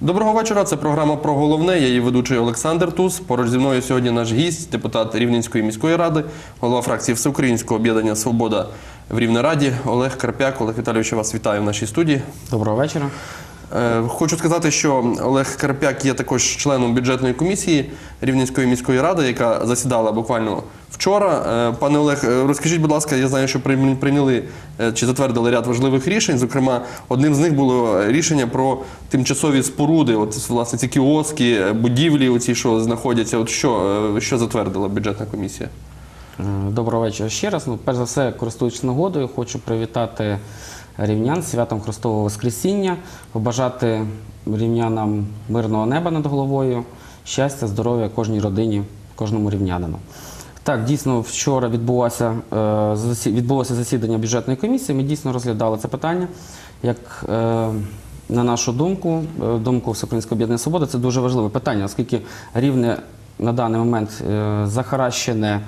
Доброго вечора. Це програма про головне. Я її ведучий Олександр Туз. Поруч зі мною сьогодні наш гість, депутат Рівненської міської ради, голова фракції Всеукраїнського об'єднання Свобода в Рівнераді Олег Карпяк. Олег Віталійович, вас вітаю в нашій студії. Доброго вечора. Е, Хочу сказати, що Олег Карпяк є також членом бюджетної комісії Рівненської міської ради, яка засідала буквально вчора. Е, Пане Олег, е, розкажіть, будь ласка, я знаю, що прийняли чи затвердили ряд важливих рішень. Зокрема, одним з них було рішення про тимчасові споруди. От власне ці кіоски, будівлі, оці, що знаходяться. От що, що затвердила бюджетна комісія? Е, Доброго вечора ще раз. Ну, перш за все, користуючись нагодою, хочу привітати рівнян святом Христового Воскресіння, побажати рівнянам мирного неба над головою, щастя, здоров'я кожній родині, кожному рівнянину. Так, дійсно, вчора відбулося, е, відбулося засідання бюджетної комісії. Ми дійсно розглядали це питання. Як е, на нашу думку, думку Всеукраїнського об'єднання свобода, це дуже важливе питання, оскільки рівне на даний момент захаращене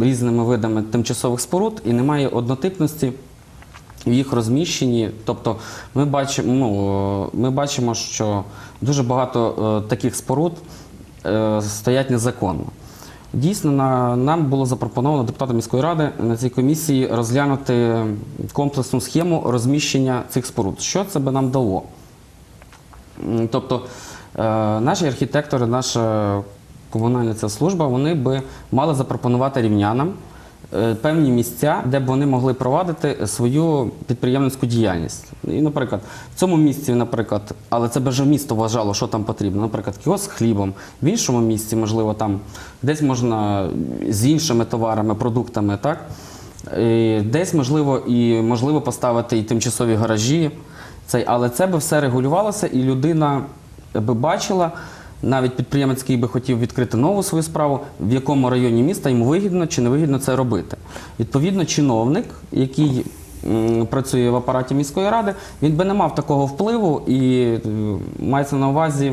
різними видами тимчасових споруд і немає однотипності в їх розміщенні. Тобто ми бачимо, ну, е, ми бачимо, що дуже багато е, таких споруд е, стоять незаконно. Дійсно, на, нам було запропоновано депутатам міської ради на цій комісії розглянути комплексну схему розміщення цих споруд. Що це би нам дало? Тобто е, наші архітектори, наша комунальна ця служба, вони би мали запропонувати рівнянам е, певні місця, де б вони могли провадити свою підприємницьку діяльність. І, наприклад, в цьому місці, наприклад, але це вже місто вважало, що там потрібно. Наприклад, кіоск з хлібом, в іншому місці, можливо, там десь можна з іншими товарами, продуктами, так? І десь можливо і можливо поставити і тимчасові гаражі. Цей, але це би все регулювалося, і людина би бачила, навіть підприємець, який би хотів відкрити нову свою справу, в якому районі міста йому вигідно чи не вигідно це робити. Відповідно, чиновник, який працює в апараті міської ради, він би не мав такого впливу і е, мається на увазі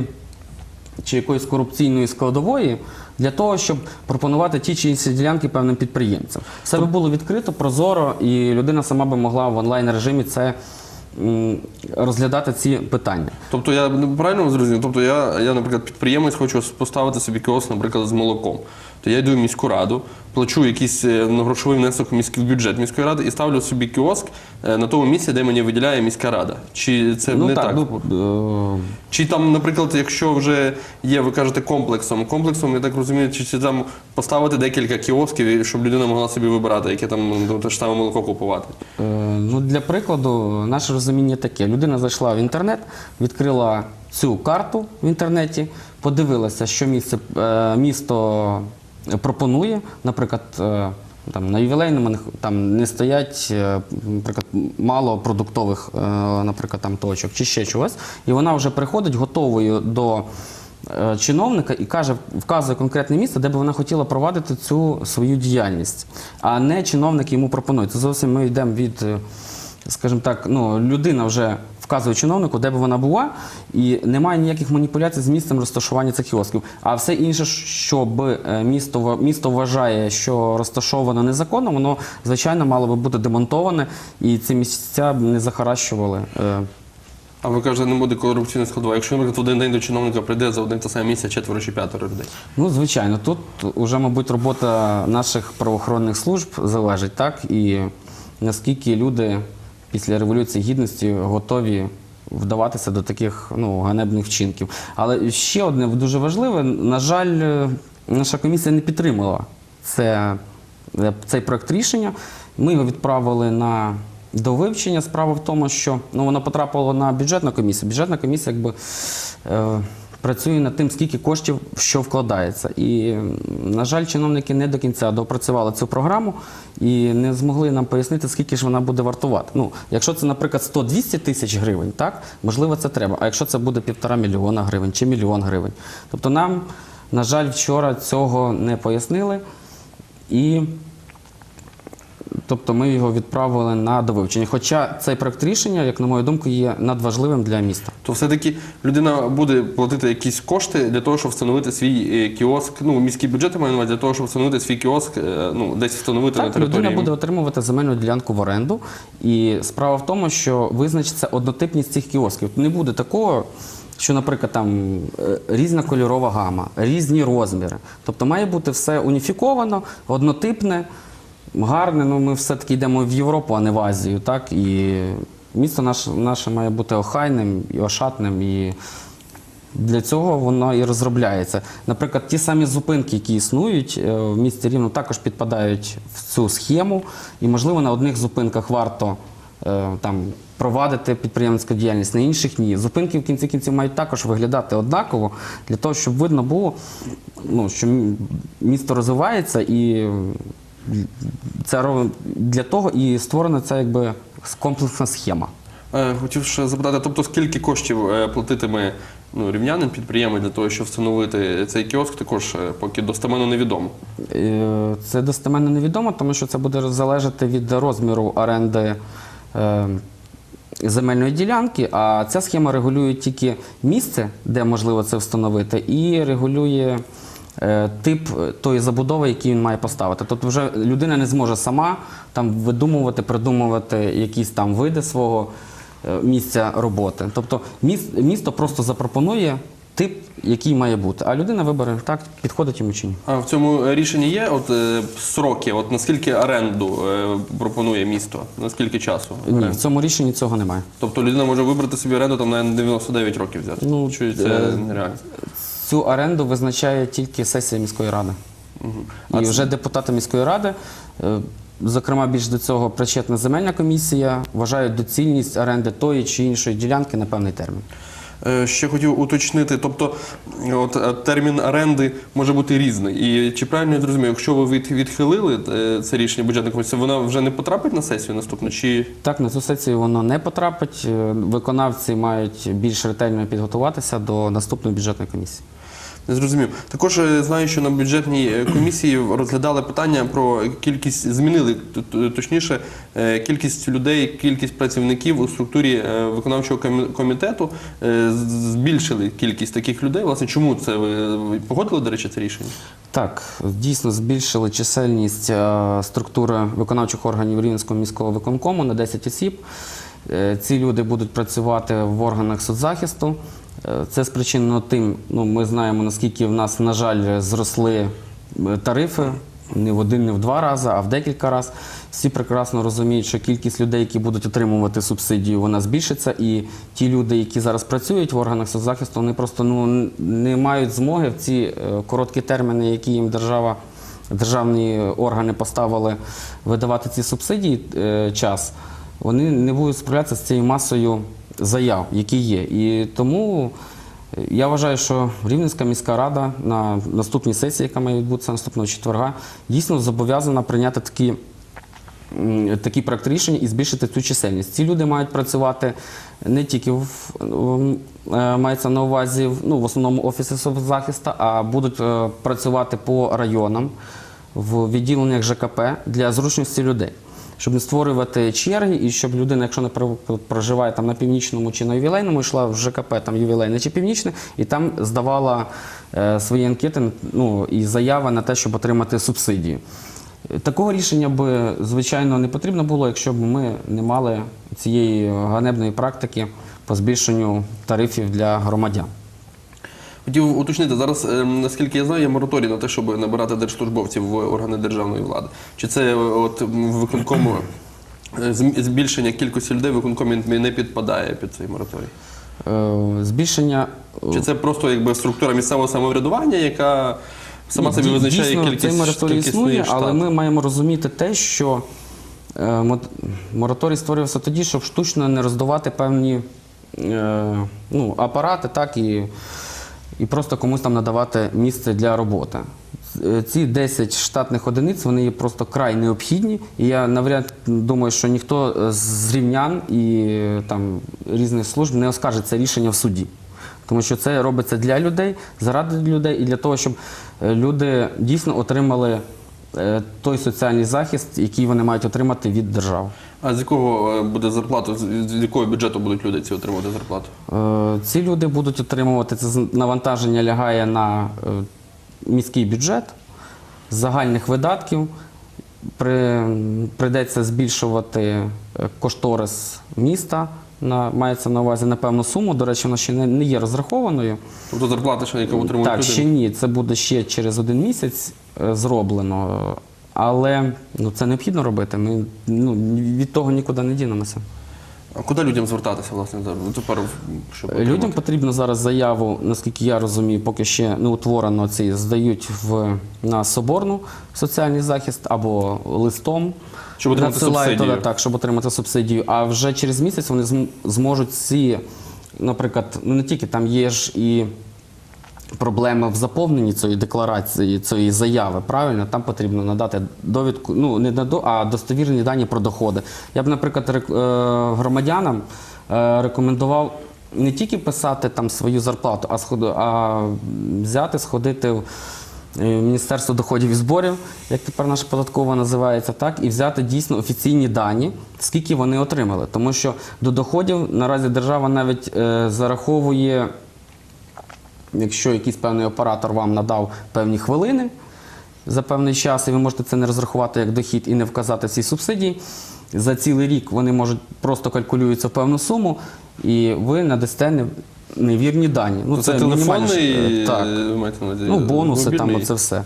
чи якоїсь корупційної складової для того, щоб пропонувати ті чи інші ділянки певним підприємцям. Все би було відкрито, прозоро, і людина сама би могла в онлайн режимі це розглядати ці питання. Тобто я правильно зрозумів? Тобто я, я, наприклад, підприємець хочу поставити собі кіоск, наприклад, з молоком. То я йду в міську раду, плачу якийсь е, ну, грошовий внесок в міський бюджет міської ради і ставлю собі кіоск е, на тому місці, де мені виділяє міська рада. Чи це не так? ну, е, Чи там, наприклад, якщо вже є, ви кажете, комплексом, комплексом, я так розумію, чи, чи там поставити декілька кіосків, щоб людина могла собі вибирати, яке там ну, те ж саме молоко купувати. Е, Ну, для прикладу, наше розуміння таке: людина зайшла в інтернет, відкрила цю карту в інтернеті, подивилася, що місце, місто пропонує. Наприклад, е, там, на ювілейному там не стоять, е, наприклад, мало продуктових, е, наприклад, там точок чи ще чогось. І вона вже приходить готовою до чиновника і каже, вказує конкретне місце, де б вона хотіла провадити цю свою діяльність, а не чиновник йому пропонує. Це зовсім ми йдемо від, скажімо так, ну, людина вже вказує чиновнику, де б вона була, і немає ніяких маніпуляцій з місцем розташування цих кіосків. А все інше, що би е, місто, місто вважає, що розташовано незаконно, воно звичайно мало би бути демонтоване, і ці місця б не захаращували. е, А ви кажете, не буде корупційної складової. Якщо, наприклад, в один день до чиновника прийде за один те саме місце четверо чи п'ятеро людей. Ну, звичайно, тут вже, мабуть, робота наших правоохоронних служб залежить, так? І наскільки люди після Революції Гідності готові вдаватися до таких ну, ганебних вчинків. Але ще одне дуже важливе, на жаль, е, наша комісія не підтримала це, е, цей проект рішення. Ми його відправили на до вивчення. Справа в тому, що ну, воно потрапило на бюджетну комісію. Бюджетна комісія якби. Е, працює над тим, скільки коштів що вкладається. І, на жаль, чиновники не до кінця допрацювали цю програму і не змогли нам пояснити, скільки ж вона буде вартувати. Ну, якщо це, наприклад, 100-200 тисяч гривень, так, можливо, це треба. А якщо це буде півтора мільйона гривень чи мільйон гривень. Тобто нам, на жаль, вчора цього не пояснили. І Тобто ми його відправили на довивчення. Хоча цей проект рішення, як на мою думку, є надважливим для міста. То все-таки людина буде платити якісь кошти для того, щоб встановити свій е, кіоск, ну, міський бюджет я маю на увазі, для того, щоб встановити свій кіоск, е, ну, десь встановити на Так, території. людина буде отримувати земельну ділянку в оренду. І справа в тому, що визначиться однотипність цих кіосків. Не буде такого, що, наприклад, там е, різна кольорова гама, різні розміри. Тобто має бути все уніфіковано, однотипне, гарне. Ну, ми все-таки йдемо в Європу, а не в Азію. Так? І місто наше, наше має бути охайним і ошатним. І для цього воно і розробляється. Наприклад, ті самі зупинки, які існують е, в місті Рівно, також підпадають в цю схему, і, можливо, на одних зупинках варто е, там провадити підприємницьку діяльність, на інших ні. Зупинки в кінці кінців мають також виглядати однаково для того, щоб видно було, ну, що місто розвивається і це для того і створена ця якби комплексна схема. Е, Хотів ще запитати, тобто скільки коштів е, платитиме ну, рівнянин, підприємець для того, щоб встановити цей кіоск, також е, поки достеменно невідомо. Це достеменно невідомо, тому що це буде залежати від розміру оренди земельної ділянки, а ця схема регулює тільки місце, де можливо це встановити, і регулює тип е, тої забудови, який він має поставити. Тобто вже людина не зможе сама там видумувати, придумувати якісь там види свого е, місця роботи. Тобто міс- місто просто запропонує тип, який має бути, а людина вибере так, підходить йому чи ні. А в цьому рішенні є от, е, сроки, от наскільки оренду е, пропонує місто, наскільки часу? Ні, в цьому рішенні цього немає. Тобто людина може вибрати собі оренду там на 99 років взяти. Ну, Чи це е, нереально? Цю оренду визначає тільки сесія міської ради. І вже депутати міської ради, е, зокрема, більш до цього причетна земельна комісія, вважають доцільність оренди тої чи іншої ділянки на певний термін. Е, Ще хотів уточнити, тобто от, е, термін оренди може бути різний. І чи правильно я зрозумію, якщо ви від, відхилили е, це рішення бюджетної комісії, вона вже не потрапить на сесію наступну? Чи Так, на цю сесію воно не потрапить. Виконавці мають більш ретельно підготуватися до наступної бюджетної комісії. Не зрозумів? Також е, знаю, що на бюджетній е, комісії розглядали питання про кількість, змінили точніше е, кількість людей, кількість працівників у структурі виконавчого комітету. Збільшили кількість таких людей. Власне, чому це ви погодили, до речі, це рішення? Так, дійсно збільшили чисельність структури виконавчих органів Рівненського міського виконкому на 10 осіб. Ці люди будуть працювати в органах соцзахисту. Е, Це спричинено тим, ну ми знаємо, наскільки в нас, на жаль, зросли е, тарифи не в один, не в два рази, а в декілька разів. Всі прекрасно розуміють, що кількість людей, які будуть отримувати субсидію, вона збільшиться. І ті люди, які зараз працюють в органах соцзахисту, вони просто ну, не мають змоги в ці е, короткі терміни, які їм держава, державні органи поставили видавати ці субсидії час. Вони не будуть справлятися з цією масою заяв, які є. І тому е, я вважаю, що Рівненська міська рада на наступній сесії, яка має відбутися наступного четверга, дійсно зобов'язана прийняти такі, такий проект рішення і збільшити цю чисельність. Ці люди мають працювати не тільки в е, мається на увазі ну, в основному офісі соцзахисту, а будуть е, працювати по районам в відділеннях ЖКП для зручності людей. Щоб не створювати черги, і щоб людина, якщо наприклад, проживає там на північному чи на ювілейному, йшла в ЖКП, там ювілейне чи північне, і там здавала е, свої анкети ну, і заяви на те, щоб отримати субсидію. Е, Такого рішення би, звичайно, не потрібно було, якщо б ми не мали цієї ганебної практики по збільшенню тарифів для громадян. Хотів уточнити, зараз, е, наскільки я знаю, є мораторій на те, щоб набирати держслужбовців в органи державної влади. Чи це е, от виконкому е, збільшення кількості людей в виконкомі не підпадає під цей мораторій? Е, Збільшення Чи це просто якби структура місцевого самоврядування, яка сама собі визначає дійсно, кількість цей мораторій існує, штат? але ми маємо розуміти те, що мораторій створювався тоді, щоб штучно не роздавати певні ну, апарати, так і, і просто комусь там надавати місце для роботи. Е, Ці 10 штатних одиниць вони є просто край необхідні. І я навряд думаю, що ніхто е, з рівнян і е, там різних служб не оскаржить це рішення в суді. Тому що це робиться для людей, заради людей і для того, щоб люди дійсно отримали той соціальний захист, який вони мають отримати від держави. А з якого е, буде зарплату, з якого бюджету будуть люди ці отримувати зарплату? Е, Ці люди будуть отримувати це навантаження лягає на е, міський бюджет загальних видатків. При, прийдеться збільшувати кошторис міста. На, мається на увазі на певну суму. До речі, вона ще не, не є розрахованою. Тобто зарплата, що яку отримують Так, люди? ще ні, це буде ще через один місяць зроблено. Але ну, це необхідно робити. Ми ну, від того нікуди не дінемося. А куди людям звертатися, власне? Ну, тепер, щоб Людям потрібно зараз заяву, наскільки я розумію, поки ще не утворено ці, здають в, на соборну соціальний захист або листом. Щоб отримати субсидію. туди, так, щоб отримати субсидію. А вже через місяць вони зможуть ці, наприклад, ну не тільки там є ж і проблеми в заповненні цієї декларації, цієї заяви, правильно, там потрібно надати довідку, ну не на а достовірні дані про доходи. Я б, наприклад, е, громадянам е, рекомендував не тільки писати там свою зарплату, а сходи, а взяти, сходити в е, Міністерство доходів і зборів, як тепер наша податкова називається, так, і взяти дійсно офіційні дані, скільки вони отримали. Тому що до доходів наразі держава навіть зараховує якщо якийсь певний оператор вам надав певні хвилини за певний час, і ви можете це не розрахувати як дохід і не вказати ці субсидії. За цілий рік вони можуть просто калькулюються в певну суму, і ви надасте невірні дані. Ну, Це, мінімальний телефонний, е, так. е? Ну, бонуси, там, мобільний? оце все.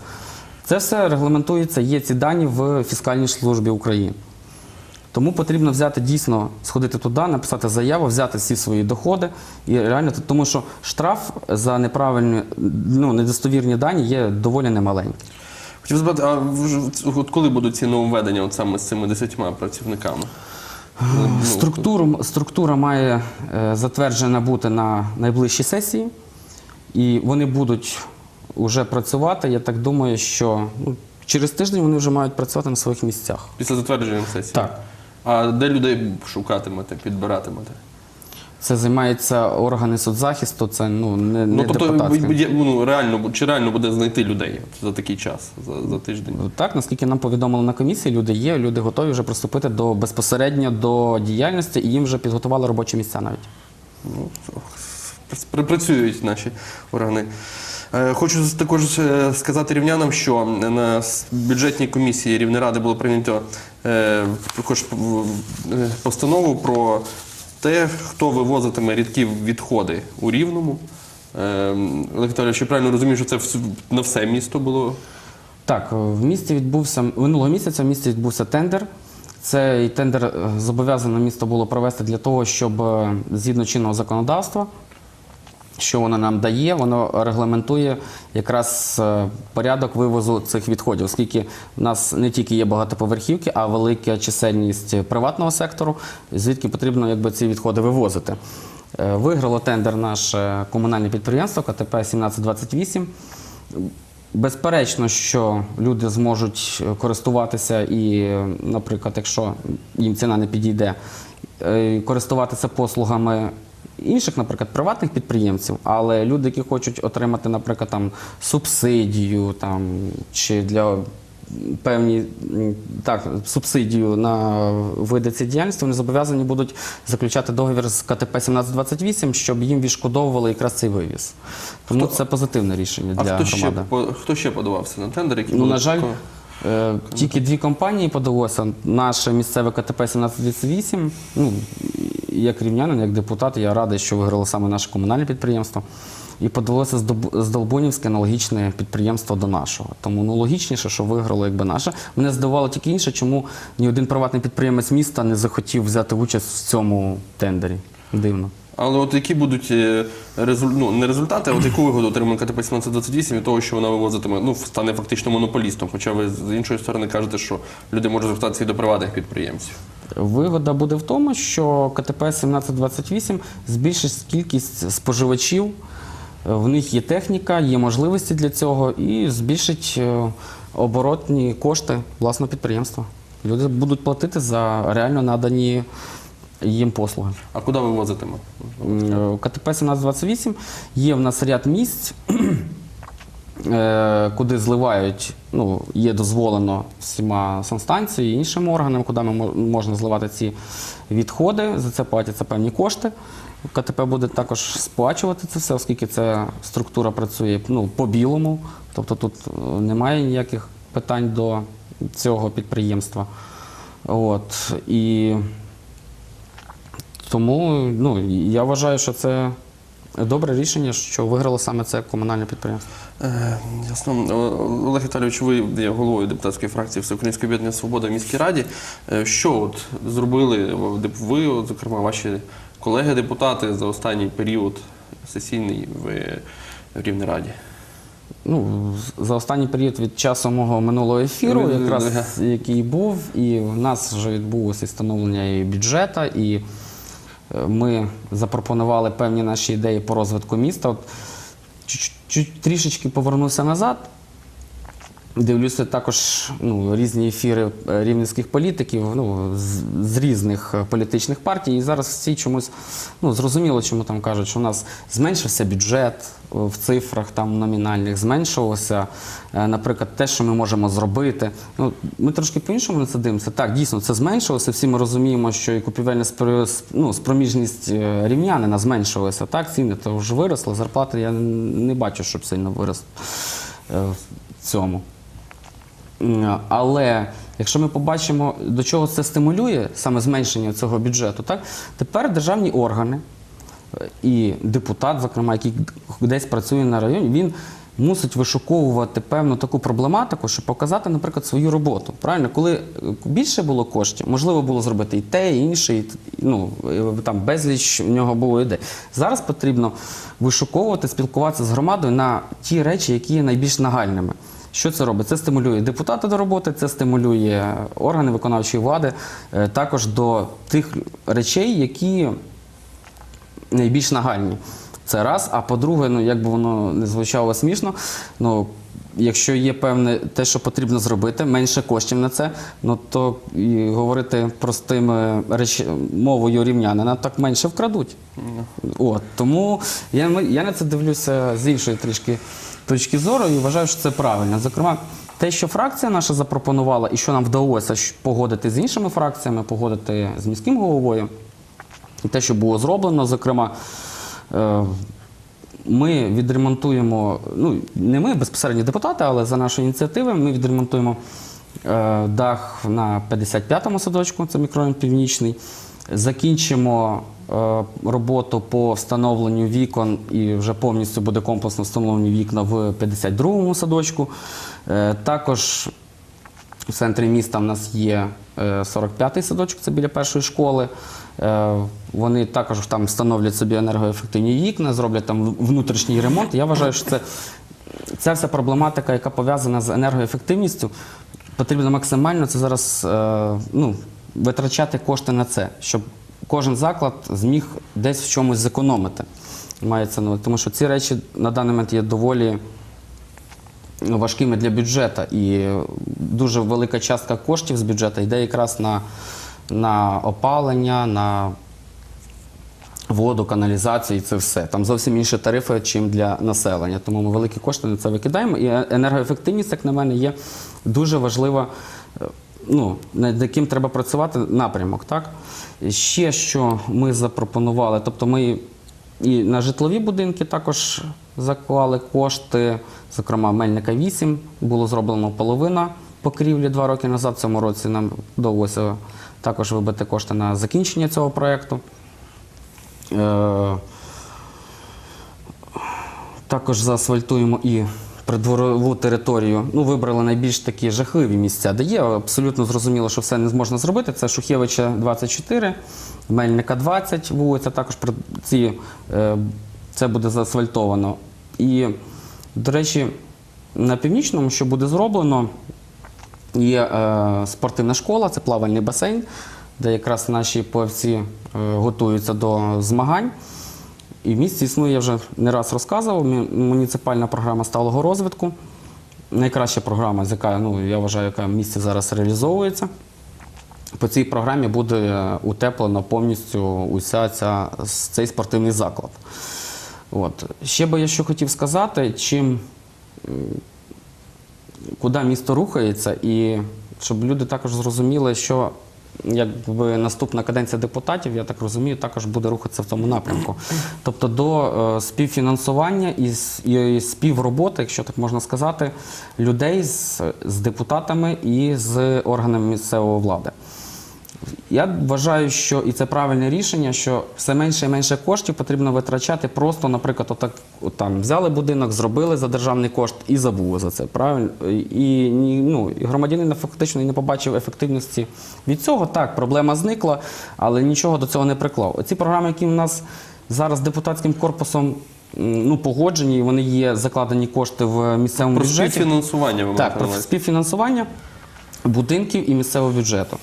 Це все регламентується, є ці дані в фіскальній службі України. Тому потрібно взяти дійсно, сходити туди, написати заяву, взяти всі свої доходи. І реально, тому що штраф за неправильні, ну, недостовірні дані є доволі немаленький. Хотів запитати, а от коли будуть ці нововведення от саме з цими десятьма працівниками? Ну, Структуру, структура має е, затверджена бути на найближчій сесії, і вони будуть вже працювати. Я так думаю, що ну, через тиждень вони вже мають працювати на своїх місцях. Після затвердження сесії? Так. А де людей шукатимете, підбиратимете? Це займаються органи соцзахисту, це ну не, не ну, тобто, депутатське. є- ну, реально, чи реально буде знайти людей за такий час, за, за тиждень? Так, наскільки нам повідомили на комісії, люди є, люди готові вже приступити до безпосередньо до діяльності, і їм вже підготували робочі місця навіть. Ну, пр- працюють наші органи. Е, Хочу також е, сказати рівнянам, що на бюджетній комісії Рівнеради було прийнято е, також постанову про те, хто вивозитиме рідкі відходи у Рівному. Олег я правильно розумію, що це на все місто було? Так, в місті відбувся минулого місяця. В місті відбувся тендер. Цей тендер зобов'язане місто було провести для того, щоб згідно чинного законодавства, що воно нам дає, воно регламентує якраз е, порядок вивозу цих відходів, оскільки в нас не тільки є багатоповерхівки, а велика чисельність приватного сектору, звідки потрібно якби, ці відходи вивозити. Е, Виграло тендер наше комунальне підприємство КТП 1728. Безперечно, що люди зможуть користуватися і, наприклад, якщо їм ціна не підійде, е, користуватися послугами інших, наприклад, приватних підприємців, але люди, які хочуть отримати, наприклад, там субсидію там, чи для певні так, субсидію на види цієї діяльності, вони зобов'язані будуть заключати договір з КТП 1728, щоб їм відшкодовували якраз цей вивіз. Тому це позитивне рішення А для хто ще, громади. по- хто ще подавався на тендер? Які Ну, на жаль, е, тільки дві компанії подалося. Наше місцеве КТП 1728. Ну, як рівнянин, як депутат, я радий, що виграло саме наше комунальне підприємство. І подалося Здоб- Здолбунівське аналогічне підприємство до нашого. Тому ну, логічніше, що виграло якби наше. Мене здивувало тільки інше, чому ні один приватний підприємець міста не захотів взяти участь в цьому тендері. Дивно. Але от які будуть е, резуль... ну, не результати, а от яку вигоду отримує КТП 1728 від того, що вона вивозитиме, ну, стане фактично монополістом. Хоча ви з іншої сторони кажете, що люди можуть звертатися і до приватних підприємців. Вигода буде в тому, що КТП 1728 збільшить кількість споживачів, е, в них є техніка, є можливості для цього, і збільшить е, оборотні кошти власного підприємства. Люди будуть платити за реально надані їм послуги. А куди вивозитиме? М, е, КТП 1728 є в нас ряд місць. Е, куди зливають, ну, є дозволено всіма санстанцією і іншими органами, куди ми можна зливати ці відходи. За це платяться певні кошти. КТП буде також сплачувати це все, оскільки ця структура працює ну, по-білому. Тобто тут е, немає ніяких питань до цього підприємства. От. І тому ну, я вважаю, що це добре рішення, що виграло саме це комунальне підприємство. Е, Ясно. Олег Віталійович, ви є головою депутатської фракції Всеукраїнської об'єднання Свобода в міській раді. Е, Що от зробили ви, от, зокрема, ваші колеги-депутати за останній період сесійний в Рівній Раді? Ну, за останній період від часу мого минулого ефіру, якраз який був, і в нас вже відбулося і встановлення і бюджету, і е, ми запропонували певні наші ідеї по розвитку міста. От, чуть- трішечки повернуся назад. Дивлюся також ну, різні ефіри е, рівненських політиків ну, з, з різних е, політичних партій. І зараз всі чомусь ну, зрозуміло, чому там кажуть, що у нас зменшився бюджет е, в цифрах там номінальних, зменшилося, наприклад, те, що ми можемо зробити. Ну, ми трошки по-іншому на це дивимося. Так, дійсно, це зменшилося. Всі ми розуміємо, що і купівельна ну, спроміжність рівнянина зменшилася. Так, ціни то вже виросли, зарплати я не бачу, щоб сильно вирос е, в цьому. Але якщо ми побачимо, до чого це стимулює, саме зменшення цього бюджету, так, тепер державні органи е, і депутат, зокрема, який десь працює на районі, він мусить вишуковувати певну таку проблематику, щоб показати, наприклад, свою роботу. Правильно, коли е, більше було коштів, можливо було зробити і те, і інше, і, ну, там безліч у нього було ідей. Зараз потрібно вишуковувати, спілкуватися з громадою на ті речі, які є найбільш нагальними. Що це робить? Це стимулює депутата до роботи, це стимулює органи виконавчої влади е, також до тих речей, які найбільш нагальні. Це раз. А по-друге, ну як би воно не звучало смішно, ну якщо є певне те, що потрібно зробити, менше коштів на це, ну то і говорити простими реч... мовою рівнянина, так менше вкрадуть. От тому я, я на це дивлюся з іншої трішки точки зору і вважаю, що це правильно. Зокрема, те, що фракція наша запропонувала, і що нам вдалося погодити з іншими фракціями, погодити з міським головою, і те, що було зроблено, зокрема, е, ми відремонтуємо, ну не ми безпосередньо депутати, але за нашою ініціативою ми відремонтуємо е, дах на 55-му садочку, це мікрорайон Північний. Закінчимо роботу по встановленню вікон і вже повністю буде комплексно встановлені вікна в 52-му садочку. Е, також в центрі міста в нас є е, 45-й садочок, це біля першої школи. Е, Вони також там встановлять собі енергоефективні вікна, зроблять там внутрішній ремонт. Я вважаю, що це, ця вся проблематика, яка пов'язана з енергоефективністю, потрібно максимально це зараз е, ну, витрачати кошти на це, щоб кожен заклад зміг десь в чомусь зекономити. Мається на тому що ці речі на даний момент є доволі ну, важкими для бюджету. І дуже велика частка коштів з бюджету йде якраз на, на опалення, на воду, каналізацію і це все. Там зовсім інші тарифи, чим для населення. Тому ми великі кошти на це викидаємо. І енергоефективність, як на мене, є дуже важлива. Ну, над яким треба працювати напрямок, так? Ще що ми запропонували, тобто ми і на житлові будинки також заклали кошти. Зокрема, Мельника 8 було зроблено половина покрівлі два роки назад. В цьому році нам вдалося також вибити кошти на закінчення цього проєкту. Е, також заасфальтуємо і придворову територію. Ну, вибрали найбільш такі жахливі місця, де є. Абсолютно зрозуміло, що все не зможна зробити. Це Шухевича 24, Мельника 20 вулиця. Також ці, е, це буде заасфальтовано. І, до речі, на північному, що буде зроблено, Є е, спортивна школа, це плавальний басейн, де якраз наші плавці е, готуються до змагань. І в місті існує, я вже не раз розказував, муніципальна програма сталого розвитку. Найкраща програма, з яка, ну, я вважаю, яка в місті зараз реалізовується. По цій програмі буде утеплено повністю уся ця, цей спортивний заклад. От. Ще би я що хотів сказати, чим куди місто рухається, і щоб люди також зрозуміли, що якби наступна каденція депутатів, я так розумію, також буде рухатися в тому напрямку. Тобто до е, співфінансування і, співроботи, якщо так можна сказати, людей з депутатами і з органами місцевої влади. Я вважаю, що і це правильне рішення, що все менше і менше коштів потрібно витрачати просто, наприклад, отак, от там взяли будинок, зробили за державний кошт і забули за це. Правильно? І, ну, і громадянин фактично не побачив ефективності від цього. Так, проблема зникла, але нічого до цього не приклав. Оці програми, які в нас зараз депутатським корпусом ну, погоджені, вони є закладені кошти в місцевому Про бюджеті. співфінансування ви Так, про співфінансування будинків і місцевого бюджету.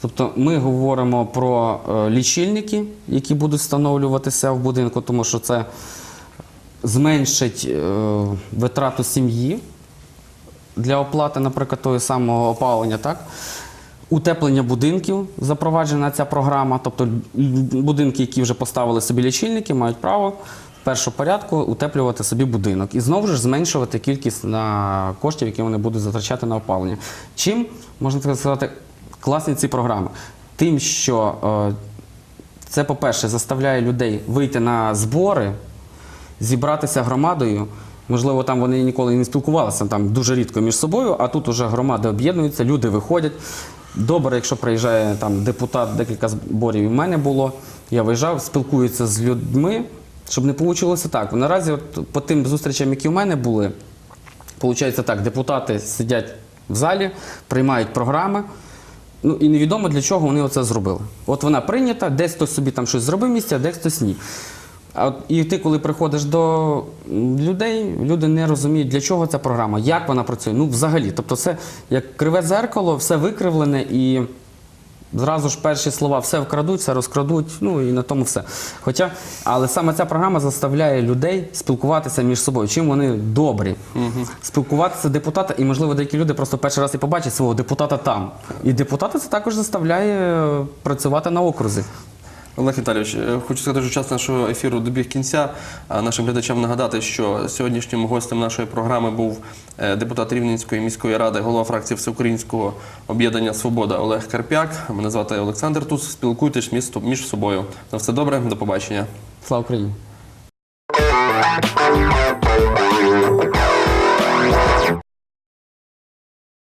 Тобто ми говоримо про е, лічильники, які будуть встановлюватися в будинку, тому що це зменшить е, витрату сім'ї для оплати, наприклад, того самого опалення, так? Утеплення будинків запроваджена ця програма. Тобто будинки, які вже поставили собі лічильники, мають право в першому порядку утеплювати собі будинок і знову ж зменшувати кількість на коштів, які вони будуть затрачати на опалення. Чим можна так сказати, класні ці програми? Тим, що е, це, по-перше, заставляє людей вийти на збори, зібратися громадою. Можливо, там вони ніколи не спілкувалися там дуже рідко між собою, а тут уже громади об'єднуються, люди виходять. Добре, якщо приїжджає там депутат, декілька зборів і в мене було. Я виїжджав, спілкуються з людьми, щоб не вийшло так. Наразі, от, по тим зустрічам, які в мене були, Получається так, депутати сидять в залі, приймають програми. Ну і невідомо для чого вони оце зробили. От вона прийнята, десь хтось собі там щось зробив місце, а десь хтось ні. А от, і ти, коли приходиш до людей, люди не розуміють, для чого ця програма, як вона працює. Ну, взагалі. Тобто, це як криве зеркало, все викривлене і Зразу ж перші слова все вкрадуть, все розкрадуть, ну і на тому все. Хоча, але саме ця програма заставляє людей спілкуватися між собою. Чим вони добрі? Спілкуватися депутата, і можливо деякі люди просто перший раз і побачать свого депутата там. І депутата це також заставляє е, працювати на окрузі. Олег Віталійович, е, хочу сказати, що час нашого ефіру добіг кінця. Нашим глядачам нагадати, що сьогоднішнім гостем нашої програми був е, депутат Рівненської міської ради, голова фракції Всеукраїнського об'єднання Свобода Олег Карпяк. Мене звати Олександр Тус. Спілкуйтесь між собою. На все добре, до побачення. Слава Україні!